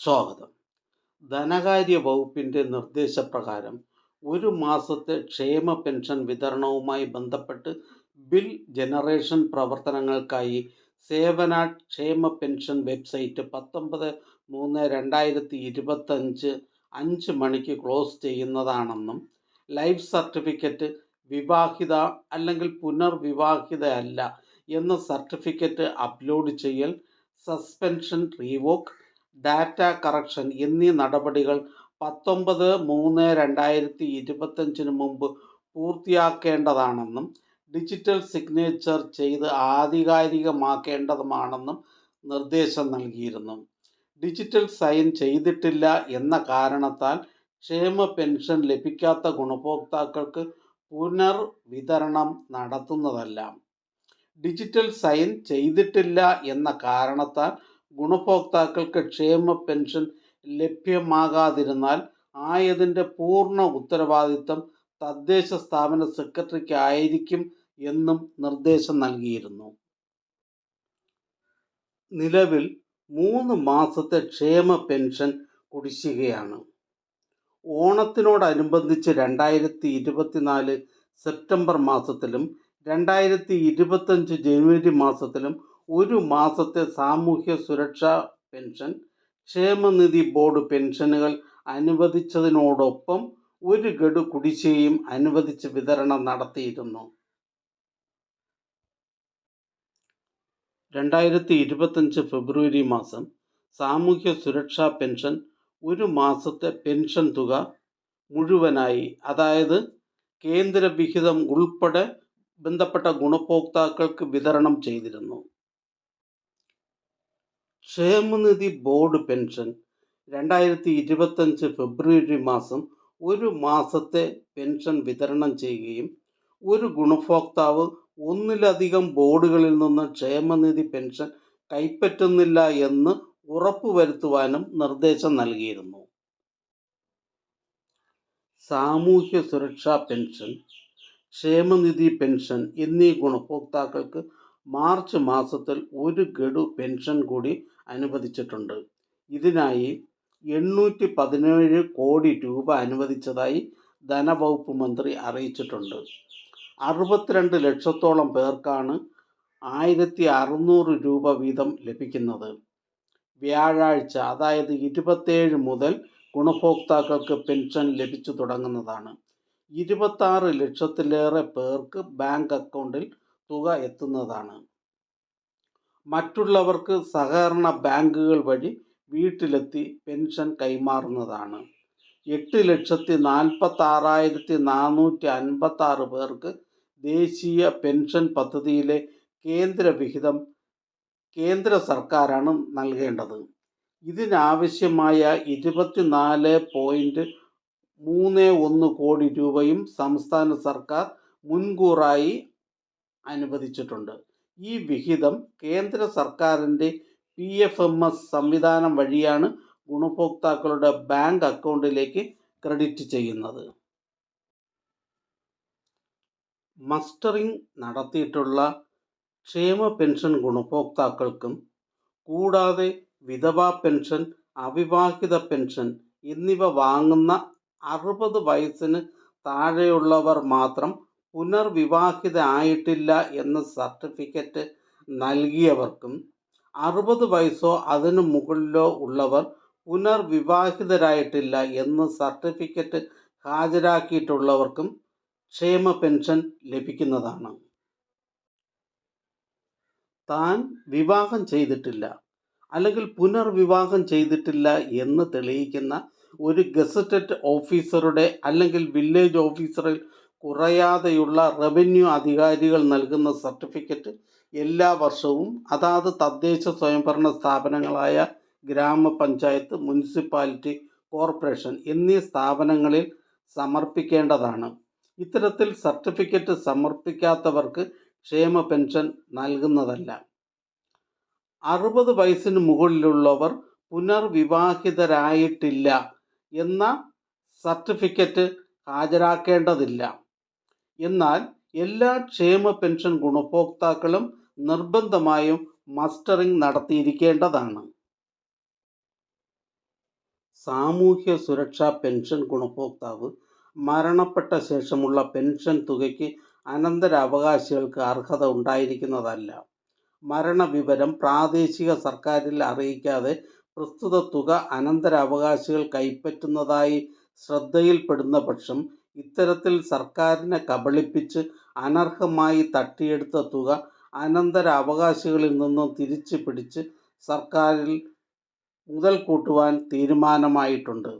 സ്വാഗതം. ധനകാര്യ വകുപ്പിന്റെ നിർദ്ദേശപ്രകാരം ഒരു മാസത്തെ ക്ഷേമ പെൻഷൻ വിതരണവുമായി ബന്ധപ്പെട്ട് ബിൽ ജനറേഷൻ പ്രവർത്തനങ്ങൾക്കായി സേവന ക്ഷേമ പെൻഷൻ വെബ്സൈറ്റ് പത്തൊമ്പത് മൂന്ന് രണ്ടായിരത്തി ഇരുപത്തഞ്ച് അഞ്ച് മണിക്ക് ക്ലോസ് ചെയ്യുന്നതാണെന്നും ലൈഫ് സർട്ടിഫിക്കറ്റ് വിവാഹിത അല്ലെങ്കിൽ പുനർവിവാഹിത അല്ല എന്ന സർട്ടിഫിക്കറ്റ് അപ്ലോഡ് ചെയ്യൽ സസ്പെൻഷൻ റീവോക്ക് ഡാറ്റ കറക്ഷൻ എന്നീ നടപടികൾ പത്തൊമ്പത് മൂന്ന് രണ്ടായിരത്തി ഇരുപത്തഞ്ചിന് മുമ്പ് പൂർത്തിയാക്കേണ്ടതാണെന്നും ഡിജിറ്റൽ സിഗ്നേച്ചർ ചെയ്ത് ആധികാരികമാക്കേണ്ടതുമാണെന്നും നിർദ്ദേശം നൽകിയിരുന്നു. ഡിജിറ്റൽ സൈൻ ചെയ്തിട്ടില്ല എന്ന കാരണത്താൽ ക്ഷേമ പെൻഷൻ ലഭിക്കാത്ത ഗുണഭോക്താക്കൾക്ക് പുനർവിതരണം നടത്തുന്നതല്ല. ഡിജിറ്റൽ സൈൻ ചെയ്തിട്ടില്ല എന്ന കാരണത്താൽ ഗുണഭോക്താക്കൾക്ക് ക്ഷേമ പെൻഷൻ ലഭ്യമാകാതിരുന്നാൽ ആയതിന്റെ പൂർണ ഉത്തരവാദിത്തം തദ്ദേശ സ്ഥാപന സെക്രട്ടറിക്കായിരിക്കും എന്നും നിർദ്ദേശം നൽകിയിരുന്നു. നിലവിൽ മൂന്ന് മാസത്തെ ക്ഷേമ പെൻഷൻ കുടിശ്ശികയാണ്. ഓണത്തിനോടനുബന്ധിച്ച് രണ്ടായിരത്തി ഇരുപത്തിനാല് സെപ്റ്റംബർ മാസത്തിലും രണ്ടായിരത്തി ഇരുപത്തഞ്ച് ജനുവരി മാസത്തിലും ഒരു മാസത്തെ സാമൂഹ്യ സുരക്ഷാ പെൻഷൻ ക്ഷേമനിധി ബോർഡ് പെൻഷനുകൾ അനുവദിച്ചതിനോടൊപ്പം ഒരു ഗഡു കുടിശ്ശികയും അനുവദിച്ച് വിതരണം നടത്തിയിരുന്നു. രണ്ടായിരത്തി ഇരുപത്തഞ്ച് ഫെബ്രുവരി മാസം സാമൂഹ്യ സുരക്ഷാ പെൻഷൻ ഒരു മാസത്തെ പെൻഷൻ തുക മുഴുവനായി അതായത് കേന്ദ്ര വിഹിതം ഉൾപ്പെടെ ബന്ധപ്പെട്ട ഗുണഭോക്താക്കൾക്ക് വിതരണം ചെയ്തിരുന്നു. ക്ഷേമനിധി ബോർഡ് പെൻഷൻ രണ്ടായിരത്തി ഇരുപത്തഞ്ച് ഫെബ്രുവരി മാസം ഒരു മാസത്തെ പെൻഷൻ വിതരണം ചെയ്യുകയും ഒരു ഗുണഭോക്താവ് ഒന്നിലധികം ബോർഡുകളിൽ നിന്ന് ക്ഷേമനിധി പെൻഷൻ കൈപ്പറ്റുന്നില്ല എന്ന് ഉറപ്പുവരുത്തുവാനും നിർദ്ദേശം നൽകിയിരുന്നു. സാമൂഹ്യ സുരക്ഷാ പെൻഷൻ ക്ഷേമനിധി പെൻഷൻ എന്നീ ഗുണഭോക്താക്കൾക്ക് മാർച്ച് മാസത്തിൽ ഒരു ഗഡു പെൻഷൻ കൂടി അനുവദിച്ചിട്ടുണ്ട്. ഇതിനായി എണ്ണൂറ്റി പതിനേഴ് കോടി രൂപ അനുവദിച്ചതായി ധനവകുപ്പ് മന്ത്രി അറിയിച്ചിട്ടുണ്ട്. അറുപത്തിരണ്ട് ലക്ഷത്തോളം പേർക്കാണ് ആയിരത്തി അറുന്നൂറ് രൂപ വീതം ലഭിക്കുന്നത്. വ്യാഴാഴ്ച അതായത് ഇരുപത്തേഴ് മുതൽ ഗുണഭോക്താക്കൾക്ക് പെൻഷൻ ലഭിച്ചു തുടങ്ങുന്നതാണ്. ഇരുപത്താറ് ലക്ഷത്തിലേറെ പേർക്ക് ബാങ്ക് അക്കൗണ്ടിൽ തുക എത്തുന്നതാണ്. മറ്റുള്ളവർക്ക് സഹകരണ ബാങ്കുകൾ വഴി വീട്ടിലെത്തി പെൻഷൻ കൈമാറുന്നതാണ്. എട്ട് ലക്ഷത്തി നാൽപ്പത്തി ആറായിരത്തി നാനൂറ്റി അൻപത്തി ആറ് പേർക്ക് ദേശീയ പെൻഷൻ പദ്ധതിയിലെ കേന്ദ്ര വിഹിതം കേന്ദ്ര സർക്കാരാണ് നൽകേണ്ടത്. ഇതിനാവശ്യമായ ഇരുപത്തിനാല് പോയിന്റ് മൂന്ന് ഒന്ന് കോടി രൂപയും സംസ്ഥാന സർക്കാർ മുൻകൂറായി അനുവദിച്ചിട്ടുണ്ട്. ഈ വിഹിതം കേന്ദ്ര സർക്കാരിന്റെ പി എഫ് എം എസ് സംവിധാനം വഴിയാണ് ഗുണഭോക്താക്കളുടെ ബാങ്ക് അക്കൗണ്ടിലേക്ക് ക്രെഡിറ്റ് ചെയ്യുന്നത്. മസ്റ്ററിംഗ് നടത്തിയിട്ടുള്ള ക്ഷേമ പെൻഷൻ ഗുണഭോക്താക്കൾക്കും കൂടാതെ വിധവാ പെൻഷൻ അവിവാഹിത പെൻഷൻ എന്നിവ വാങ്ങുന്ന അറുപത് വയസ്സിന് താഴെയുള്ളവർ മാത്രം പുനർവിവാഹിത ആയിട്ടില്ല എന്ന സർട്ടിഫിക്കറ്റ് നൽകിയവർക്കും അറുപത് വയസ്സോ അതിനു മുകളിലോ ഉള്ളവർ പുനർവിവാഹിതരായിട്ടില്ല എന്ന് സർട്ടിഫിക്കറ്റ് ഹാജരാക്കിയിട്ടുള്ളവർക്കും ക്ഷേമ പെൻഷൻ ലഭിക്കുന്നതാണ്. താൻ വിവാഹം ചെയ്തിട്ടില്ല അല്ലെങ്കിൽ പുനർവിവാഹം ചെയ്തിട്ടില്ല എന്ന് തെളിയിക്കുന്ന ഒരു ഗസറ്റഡ് ഓഫീസറുടെ അല്ലെങ്കിൽ വില്ലേജ് ഓഫീസറിൽ കുറയാതെയുള്ള റവന്യൂ അധികാരികൾ നൽകുന്ന സർട്ടിഫിക്കറ്റ് എല്ലാ വർഷവും അതാത് തദ്ദേശ സ്വയംഭരണ സ്ഥാപനങ്ങളായ ഗ്രാമപഞ്ചായത്ത് മുനിസിപ്പാലിറ്റി കോർപ്പറേഷൻ എന്നീ സ്ഥാപനങ്ങളിൽ സമർപ്പിക്കേണ്ടതാണ്. ഇത്തരത്തിൽ സർട്ടിഫിക്കറ്റ് സമർപ്പിക്കാത്തവർക്ക് ക്ഷേമ പെൻഷൻ നൽകുന്നതല്ല. അറുപത് വയസ്സിന് മുകളിലുള്ളവർ പുനർവിവാഹിതരായിട്ടില്ല എന്ന സർട്ടിഫിക്കറ്റ് ഹാജരാക്കേണ്ടതില്ല. എന്നാൽ എല്ലാ ക്ഷേമ പെൻഷൻ ഗുണഭോക്താക്കളും നിർബന്ധമായും മസ്റ്ററിംഗ് നടത്തിയിരിക്കേണ്ടതാണ് സാമൂഹ്യ സുരക്ഷാ പെൻഷൻ ഗുണഭോക്താവ് മരണപ്പെട്ട ശേഷമുള്ള പെൻഷൻ തുകയ്ക്ക് അനന്തരാവകാശികൾക്ക് അർഹത ഉണ്ടായിരിക്കുന്നതല്ല. മരണവിവരം പ്രാദേശിക സർക്കാരിൽ അറിയിക്കാതെ പ്രസ്തുത തുക അനന്തരാവകാശികൾ കൈപ്പറ്റുന്നതായി ശ്രദ്ധയിൽപ്പെടുന്നപക്ഷം ഇത്തരത്തിൽ സർക്കാരിനെ കബളിപ്പിച്ച് അനർഹമായി തട്ടിയെടുത്ത തുക അനന്തര അവകാശികളിൽ നിന്നും തിരിച്ചുപിടിച്ച് സർക്കാരിൽ മുതൽ കൂട്ടുവാൻ തീരുമാനമായിട്ടുണ്ട്.